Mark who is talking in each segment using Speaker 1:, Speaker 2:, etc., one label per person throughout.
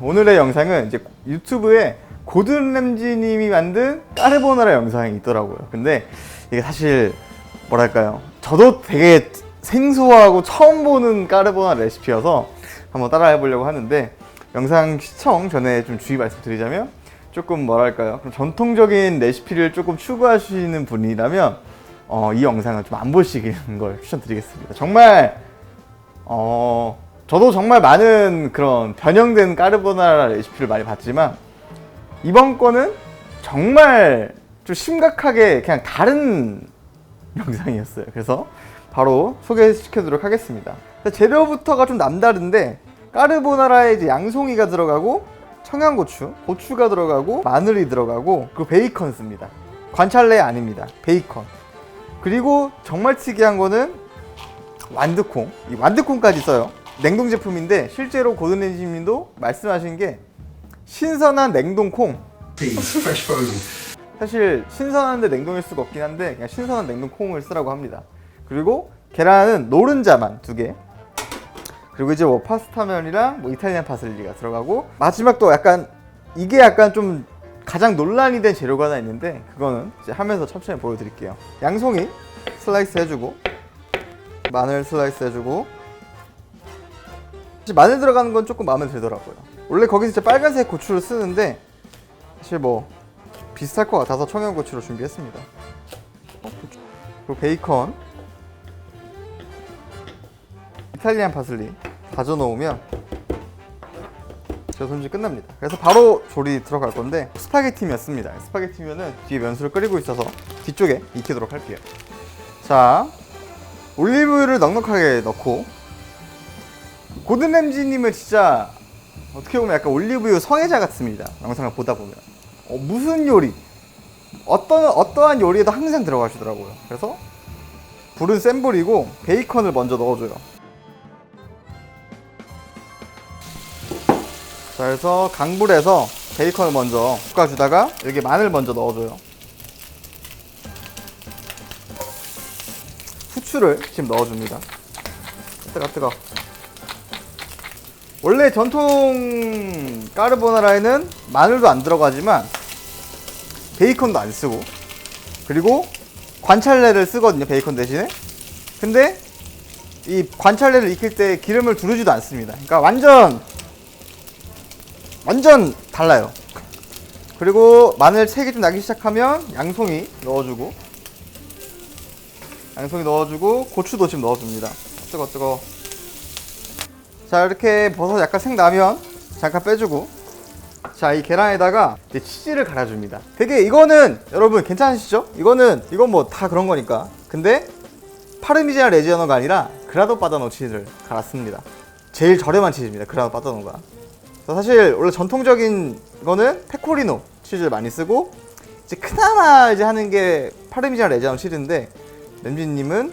Speaker 1: 오늘의 영상은 이제 유튜브에 고든 램지님이 만든 까르보나라 영상이 있더라고요. 근데 이게 사실 뭐랄까요? 저도 되게 생소하고 처음 보는 까르보나라 레시피여서 한번 따라해 보려고 하는데 영상 시청 전에 좀 주의 말씀드리자면 조금 뭐랄까요? 전통적인 레시피를 조금 추구하시는 분이라면 어, 이 영상을 좀 안 보시는 걸 추천드리겠습니다. 정말 어, 저도 정말 많은 그런 변형된 까르보나라 레시피를 많이 봤지만 이번 거는 정말 좀 심각하게 그냥 다른 영상이었어요. 그래서 바로 소개시켜드리도록 하겠습니다. 재료부터가 좀 남다른데 까르보나라에 이제 양송이가 들어가고 청양고추, 고추가 들어가고 마늘이 들어가고 그리고 베이컨 씁니다. 관찰레 아닙니다. 베이컨. 그리고 정말 특이한 거는 완두콩. 이 완두콩까지 써요. 냉동 제품인데 실제로 고든렌지님도 말씀하신 게 신선한 냉동콩. 사실 신선한데 냉동일 수가 없긴 한데 그냥 신선한 냉동콩을 쓰라고 합니다. 그리고 계란은 노른자만 두 개. 그리고 이제 뭐 파스타면이랑 뭐 이탈리안 파슬리가 들어가고 마지막 또 약간 이게 약간 좀 가장 논란이 된 재료가 하나 있는데 그거는 이제 하면서 천천히 보여드릴게요. 양송이 슬라이스 해주고 마늘 슬라이스 해주고 마늘 들어가는 건 조금 마음에 들더라고요. 원래 거기서 이제 빨간색 고추를 쓰는데 사실 뭐 비슷할 것 같아서 청양고추로 준비했습니다. 어. 그리고 베이컨, 이탈리안 파슬리 다져 넣으면 제 손질 끝납니다. 그래서 바로 조리 들어갈 건데 스파게티면습니다. 스파게티면은 뒤에 면수를 끓이고 있어서 뒤쪽에 익히도록 할게요. 자, 올리브유를 넉넉하게 넣고 고든 램지님은 진짜 어떻게 보면 약간 올리브유 성애자 같습니다. 영상을 보다 보면 어, 무슨 요리 어떤 어떠한 요리에도 항상 들어가시더라고요. 그래서 불은 센 불이고 베이컨을 먼저 넣어줘요. 자, 그래서 강불에서 베이컨을 먼저 볶아주다가 여기 마늘 먼저 넣어줘요. 후추를 지금 넣어줍니다. 뜨거 뜨거. 원래 전통 까르보나라에는 마늘도 안 들어가지만 베이컨도 안 쓰고 그리고 관찰레를 쓰거든요 베이컨 대신에. 근데 이 관찰레를 익힐 때 기름을 두르지도 않습니다. 그러니까 완전 완전 달라요. 그리고 마늘 색이 좀 나기 시작하면 양송이 넣어주고 양송이 넣어주고 고추도 지금 넣어줍니다. 뜨거 뜨거 자 이렇게 버섯 약간 색 나면 잠깐 빼주고. 자 이 계란에다가 이제 치즈를 갈아줍니다. 되게 이거는 여러분 괜찮으시죠? 이거는 이건 뭐 다 그런 거니까. 근데 파르미지안 레지아노가 아니라 그라도 바다노 치즈를 갈았습니다. 제일 저렴한 치즈입니다 그라도 그래서 사실 원래 전통적인 거는 페코리노 치즈를 많이 쓰고 이제 그나마 이제 하는 게 파르미지안 레지아노 치즈인데 램지님은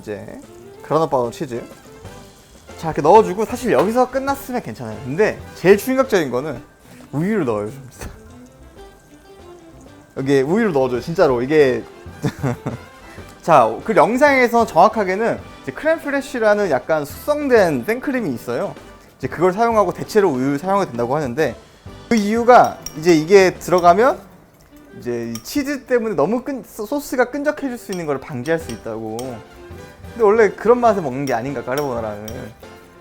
Speaker 1: 이제 그라노 바다노 치즈 자 이렇게 넣어주고 사실 여기서 끝났으면 괜찮아요. 근데 제일 충격적인 거는 우유를 넣어요. 여기 우유를 넣어줘요 진짜로. 이게 자 그 영상에서 정확하게는 이제 크렘 프레쉬라는 약간 숙성된 생크림이 있어요. 이제 그걸 사용하고 대체로 우유 사용이 된다고 하는데 그 이유가 이제 이게 들어가면 이제 이 치즈 때문에 너무 끈, 소- 소스가 끈적해질 수 있는 걸 방지할 수 있다고. 근데 원래 그런 맛에 먹는 게 아닌가 까르보나라는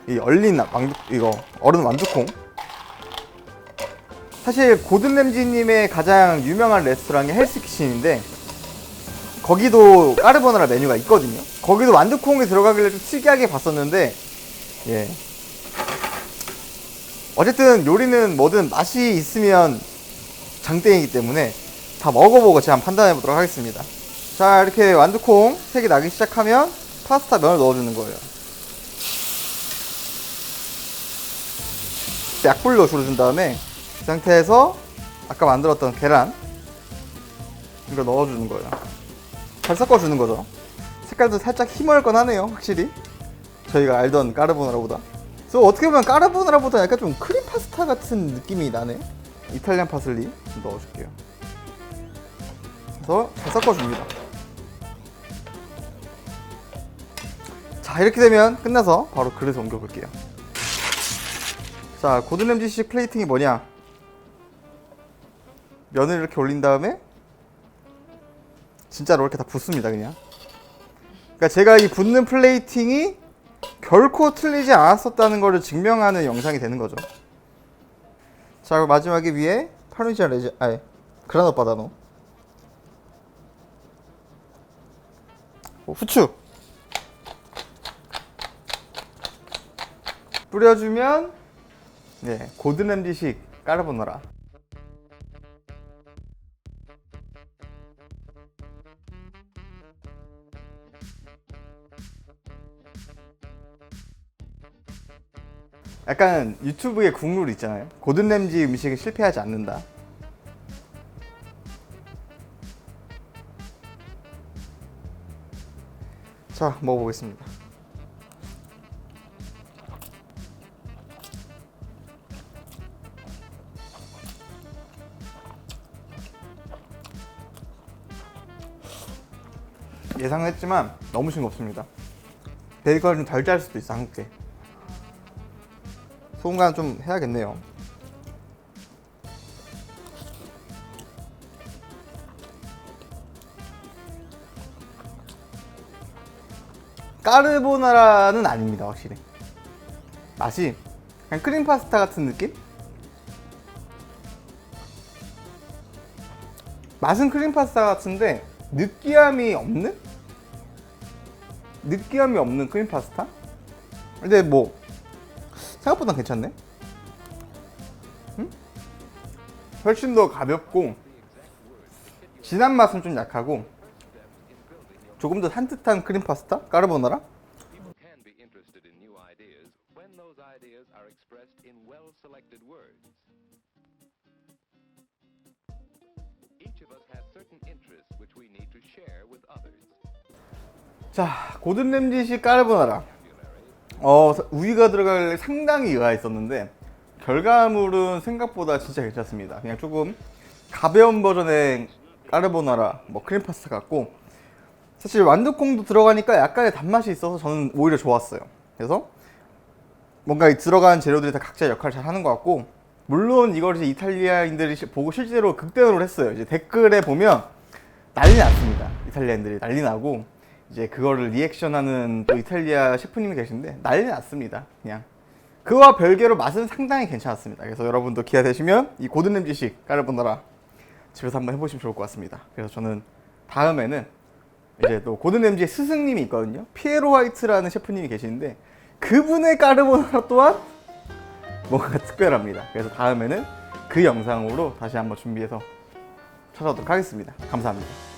Speaker 1: 이 얼린 왕 이거 얼은 완두콩? 사실 고든 램지님의 가장 유명한 레스토랑이 헬스키친인데 거기도 까르보나라 메뉴가 있거든요. 거기도 완두콩이 들어가길래 좀 특이하게 봤었는데 예. 어쨌든 요리는 뭐든 맛이 있으면 장땡이기 때문에 다 먹어보고 제가 판단해 보도록 하겠습니다. 자 이렇게 완두콩 색이 나기 시작하면 파스타 면을 넣어주는 거예요 약불 로 줄여준 다음에 이 상태에서 아까 만들었던 계란 이걸 넣어주는 거예요. 잘 섞어주는 거죠. 색깔도 살짝 희멀건 하네요 확실히. 저희가 알던 까르보나라보다. 그래서 어떻게 보면 까르보나라보다 약간 좀 크림 파스타 같은 느낌이 나네 이탈리안 파슬리 좀 넣어줄게요. 그래서 잘 섞어줍니다. 자 이렇게 되면 끝나서 바로 그릇에 옮겨볼게요 자 고든 램지식 플레이팅이 뭐냐? 면을 이렇게 올린 다음에 진짜로 이렇게 다 붓습니다 그냥. 그러니까 제가 이 붓는 플레이팅이 결코 틀리지 않았었다는 것을 증명하는 영상이 되는 거죠. 자 마지막에 위에 파르미지안 레지 아니 그라노 바다노. 어, 후추. 뿌려주면 네 고든 램지식 까르보나라. 약간 유튜브에 국룰 있잖아요. 고든 램지 음식에 실패하지 않는다. 자 먹어보겠습니다 예상했지만 너무 싱겁습니다 베이컨을 좀 덜 짤 수도 있어 한국게 소금 간 좀 해야겠네요 까르보나라는 아닙니다 확실히 맛이 그냥 크림 파스타 같은 느낌? 맛은 크림 파스타 같은데 느끼함이 없는? 느끼함이 없는 크림 파스타? 근데 뭐 생각보다 괜찮네. 응? 훨씬 더 가볍고 진한 맛은 좀 약하고 조금 더 산뜻한 크림 파스타? 까르보나라? 자, 고든 램지식 까르보나라. 어, 우유가 들어갈 상당히 의아 했었는데 결과물은 생각보다 진짜 괜찮습니다. 그냥 조금 가벼운 버전의 까르보나라, 뭐 크림 파스타 같고 사실 완두콩도 들어가니까 약간의 단맛이 있어서 저는 오히려 좋았어요. 그래서 뭔가 이 들어간 재료들이 다 각자 역할을 잘 하는 것 같고 물론 이걸 이제 이탈리아인들이 시- 보고 실제로 극대노를 했어요. 이제 댓글에 보면 난리 났습니다. 이탈리아인들이 난리 나고 이제 그거를 리액션하는 또 이탈리아 셰프님이 계신데 난리 났습니다. 그냥 그와 별개로 맛은 상당히 괜찮았습니다. 그래서 여러분도 기회 되시면 이 고든 램지식 까르보나라 집에서 한번 해보시면 좋을 것 같습니다. 그래서 저는 다음에는 이제 또 고든 램지의 스승님이 있거든요. 피에로 화이트라는 셰프님이 계시는데 그분의 까르보나라 또한 뭔가 특별합니다. 그래서 다음에는 그 영상으로 다시 한번 준비해서 찾아오도록 하겠습니다. 감사합니다.